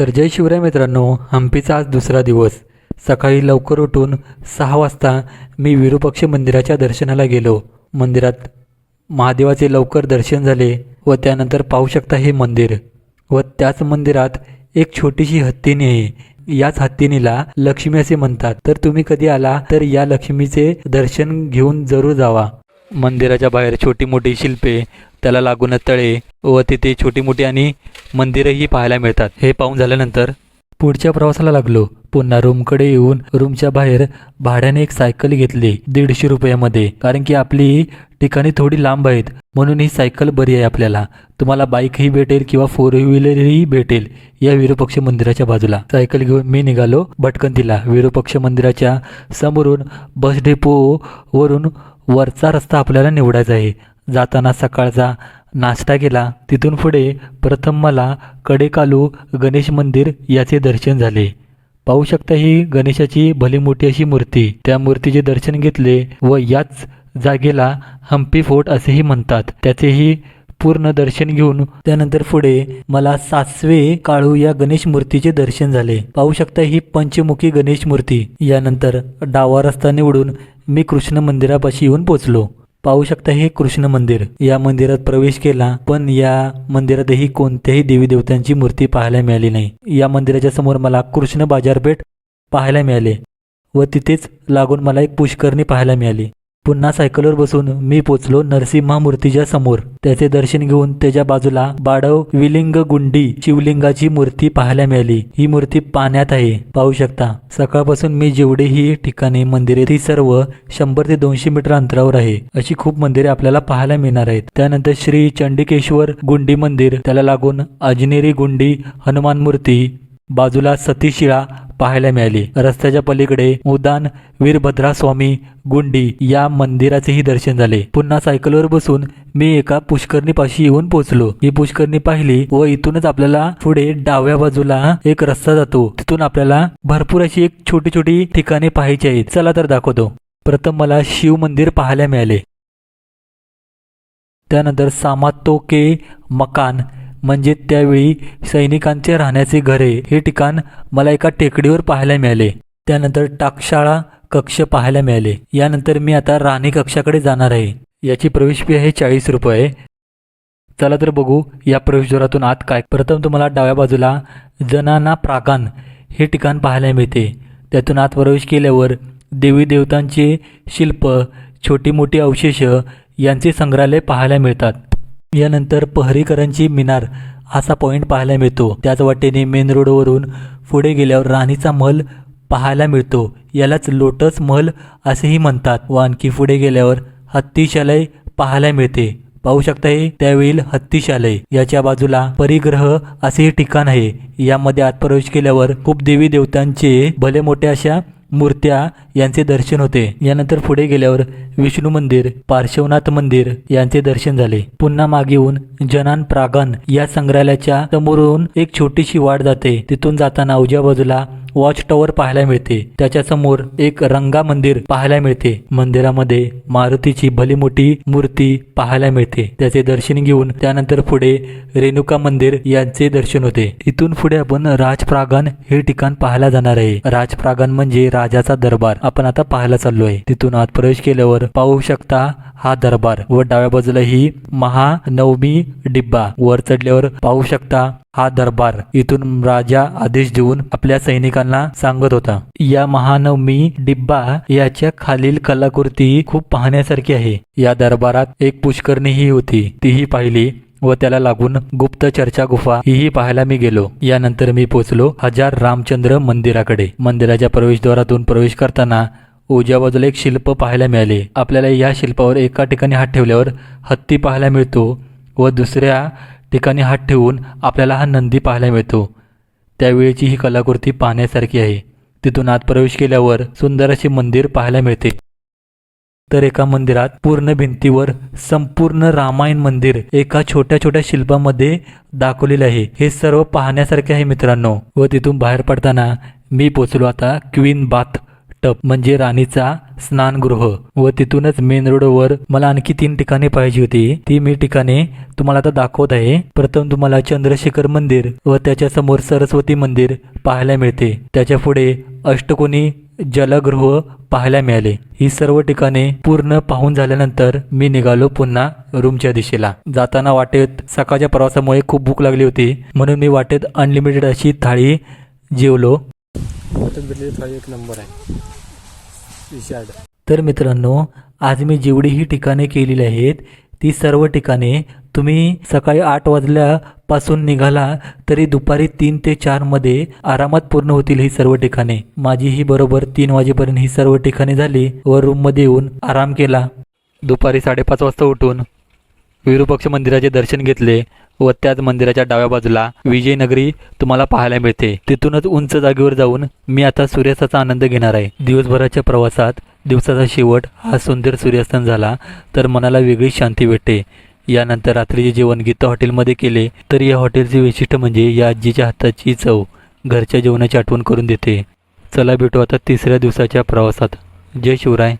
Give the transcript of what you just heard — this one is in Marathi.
तर जय शिवराय मित्रांनो हम्पीचा आज दुसरा दिवस. सकाळी लवकर उठून सहा वाजता मी विरूपक्ष मंदिराच्या दर्शनाला गेलो. मंदिरात महादेवाचे लवकर दर्शन झाले व त्यानंतर पाहू शकता हे मंदिर. व त्याच मंदिरात एक छोटीशी हत्तीनी आहे याच हत्तीनीला लक्ष्मी असे म्हणतात. तर तुम्ही कधी आला तर या लक्ष्मीचे दर्शन घेऊन जरूर जावा. मंदिराच्या बाहेर छोटी मोठी शिल्पे त्याला लागून तळे व तिथे छोटी मोठी आणि मंदिरही पाहायला मिळतात. हे पाहून झाल्यानंतर पुढच्या प्रवासाला लागलो. पुन्हा रूमकडे येऊन रूमच्या बाहेर भाड्याने एक सायकल घेतली. दीडशे रुपयामध्ये. कारण की आपली ठिकाणी थोडी लांब आहेत. म्हणून ही सायकल बरी आहे आपल्याला. तुम्हाला बाईकही भेटेल किंवा फोर व्हीलरही भेटेल या विरूपक्ष मंदिराच्या बाजूला. सायकल घेऊन मी निघालो भटकंतीला. विरूपक्ष मंदिराच्या समोरून बस डेपो वरून वरचा रस्ता आपल्याला निवडायचा आहे. जाताना सकाळचा नाश्ता केला. तिथून पुढे प्रथम मला कडेकालू गणेश मंदिर याचे दर्शन झाले. पाहू शकता ही गणेशाची भली मोठी अशी मूर्ती. त्या मूर्तीचे दर्शन घेतले व याच जागेला हम्पी फोर्ट असेही म्हणतात. त्याचेही पूर्ण दर्शन घेऊन त्यानंतर पुढे मला सासवे काळू या गणेश मूर्तीचे दर्शन झाले. पाहू शकता ही पंचमुखी गणेश मूर्ती. यानंतर डावा रस्ता निवडून मी कृष्ण मंदिरापाशी येऊन पोचलो. पाहू शकता हे कृष्ण मंदिर. या मंदिरात प्रवेश केला पण या मंदिरातही कोणत्याही देवी देवतांची मूर्ती पाहायला मिळाली नाही. या मंदिराच्या समोर मला कृष्ण बाजारपेठ पाहायला मिळाले व तिथेच लागून मला एक पुष्करणी पाहायला मिळाली. पुन्हा सायकलवर बसून मी पोचलो नरसिंहा मूर्तीच्या समोर. त्याचे दर्शन घेऊन त्याच्या बाजूला बाडव विलिंग गुंडी शिवलिंगाची मूर्ती पाहायला मिळाली. ही मूर्ती पाण्यात आहे. पाहू शकता सकाळपासून मी जेवढेही ठिकाणी मंदिरे ती सर्व शंभर ते दोनशे मीटर अंतरावर आहे. अशी खूप मंदिरे आपल्याला पाहायला मिळणार आहेत. त्यानंतर श्री चंडिकेश्वर गुंडी मंदिर त्याला लागून अजनेरी गुंडी हनुमान मूर्ती बाजूला सतीशिळा पाहायला मिळाली. रस्त्याच्या पलीकडे उदान वीरभद्रा स्वामी गुंडी या मंदिराचेही दर्शन झाले. पुन्हा सायकलवर बसून मी एका पुष्करणीपाशी येऊन पोहोचलो. ही पुष्करणी पाहिली व इथूनच आपल्याला पुढे डाव्या बाजूला एक रस्ता जातो. तिथून आपल्याला भरपूर अशी एक छोटी छोटी ठिकाणे पाहायची आहेत. चला तर दाखवतो. प्रथम मला शिव मंदिर पाहायला मिळाले. त्यानंतर सामातो के मकान म्हणजे त्यावेळी सैनिकांचे राहण्याचे घरे हे ठिकाण मला एका टेकडीवर पाहायला मिळाले. त्यानंतर टाकशाळा कक्ष पाहायला मिळाले. यानंतर मी आता राणी कक्षाकडे जाणार आहे. याची प्रवेश फी आहे चाळीस रुपये. चला तर बघू या प्रवेशद्वारातून आत काय. प्रथम तुम्हाला डाव्या बाजूला जनाना प्रागान हे ठिकाण पाहायला मिळते. त्यातून आत प्रवेश केल्यावर देवी देवतांचे शिल्प छोटी मोठी अवशेष यांचे संग्रहालय पाहायला मिळतात. यानंतर पहरीकरांची मिनार असा पॉईंट पाहायला मिळतो. त्याच वाटेने मेन रोडवरून पुढे गेल्यावर राणीचा महल पाहायला मिळतो. यालाच लोटस महल असेही म्हणतात व आणखी पुढे गेल्यावर हत्तीशालय पाहायला मिळते. पाहू शकता हे त्यावेळी हत्तीशालय. याच्या बाजूला परिग्रह असेही ठिकाण आहे. यामध्ये आत प्रवेश केल्यावर खूप देवी देवतांचे भले मोठ्या अशा मूर्त्या यांचे दर्शन होते. यानंतर पुढे गेल्यावर विष्णू मंदिर पार्श्वनाथ मंदिर यांचे दर्शन झाले. पुन्हा मागे येऊन जनान प्रागन या संग्रहालयाच्या समोरून एक छोटीशी वाट जाते. तिथून जाताना उजव्या बाजूला वॉच टॉवर पाहायला मिळते. त्याच्यासमोर एक रंगा मंदिर पाहायला मिळते. मंदिरामध्ये मारुतीची भली मोठी मूर्ती पाहायला मिळते. त्याचे दर्शन घेऊन त्यानंतर पुढे रेणुका मंदिर यांचे दर्शन होते. इथून पुढे आपण राजप्रागण हे ठिकाण पाहायला जाणार आहे. राजप्रागण म्हणजे राजाचा दरबार. आपण आता पाहायला चाललो आहे तिथून आत प्रवेश केल्यावर पाहू शकता हा दरबार. व डाव्या बाजूला ही महानवमी डिब्बा. वर चढल्यावर पाहू शकता हा दरबार इथून राजा आदेश देऊन आपल्या सैनिकांना सांगत होता. या महानवमी डिब्बा याच्या खालील कलाकृती खूप पाहण्यासारखी आहे. या दरबारात एक पुष्करणीही होती. तीही पाहिली व त्याला लागून गुप्त चर्चा गुफा हीही पाहायला मी गेलो. यानंतर मी पोचलो हजार रामचंद्र मंदिराकडे. मंदिराच्या प्रवेशद्वारातून प्रवेश करताना उजव्या बाजूला एक शिल्प पाहायला मिळाले. आपल्याला या शिल्पावर एका ठिकाणी हात ठेवल्यावर हत्ती पाहायला मिळतो व दुसऱ्या ठिकाणी हात ठेवून आपल्याला हा नंदी पाहायला मिळतो. त्यावेळीची ही कलाकृती पाहण्यासारखी आहे. तिथून आत प्रवेश केल्यावर सुंदर असे मंदिर पाहायला मिळते. तर एका मंदिरात पूर्ण भिंतीवर संपूर्ण रामायण मंदिर एका छोट्या छोट्या शिल्पामध्ये दाखवलेले आहे. हे सर्व पाहण्यासारखे आहे मित्रांनो. व तिथून बाहेर पडताना मी पोचलो आता क्वीन बाथ. टप म्हणजे राणीचा स्नानगृह व तिथूनच मेन रोडवर मला आणखी तीन ठिकाणे पाहिजे होती. ती मी ठिकाणे तुम्हाला आता दाखवत आहे. प्रथम तुम्हाला चंद्रशेखर मंदिर व त्याच्यासमोर सरस्वती मंदिर पाहायला मिळते. त्याच्या पुढे अष्टकोनी जलगृह पाहायला मिळाले. ही सर्व ठिकाणे पूर्ण पाहून झाल्यानंतर मी निघालो पुन्हा रूमच्या दिशेला. जाताना वाटेत सकाळच्या प्रवासामुळे खूप भूक लागली होती. म्हणून मी वाटेत अनलिमिटेड अशी थाळी जेवलो. एक नंबर आहे. विशाड तर मित्रांनो आज मी जेवढी ही ठिकाणे केलेली आहेत ती सर्व ठिकाणे तुम्ही सकाळी आठ वाजल्यापासून निघाला तरी दुपारी तीन ते चारमध्ये आरामात पूर्ण होतील ही सर्व ठिकाणे. माझी ही बरोबर तीन वाजेपर्यंत ही सर्व ठिकाणे झाली व रूममध्ये येऊन आराम केला. दुपारी साडेपाच वाजता उठून विरूपक्ष मंदिराचे दर्शन घेतले. व त्याच मंदिराच्या डाव्या बाजूला विजयनगरी तुम्हाला पाहायला मिळते. तिथूनच उंच जागेवर जाऊन मी आता सूर्यास्ताचा आनंद घेणार आहे. दिवसभराच्या प्रवासात दिवसाचा शेवट हा सुंदर सूर्यास्तान झाला तर मनाला वेगळी शांती भेटते. यानंतर रात्रीचे जेवण गीता हॉटेलमध्ये केले तर या हॉटेलचे वैशिष्ट्य म्हणजे या आजीच्या हाताची चव घरच्या जेवणाची आठवण करून देते. चला भेटू आता तिसऱ्या दिवसाच्या प्रवासात. जय शिवराय.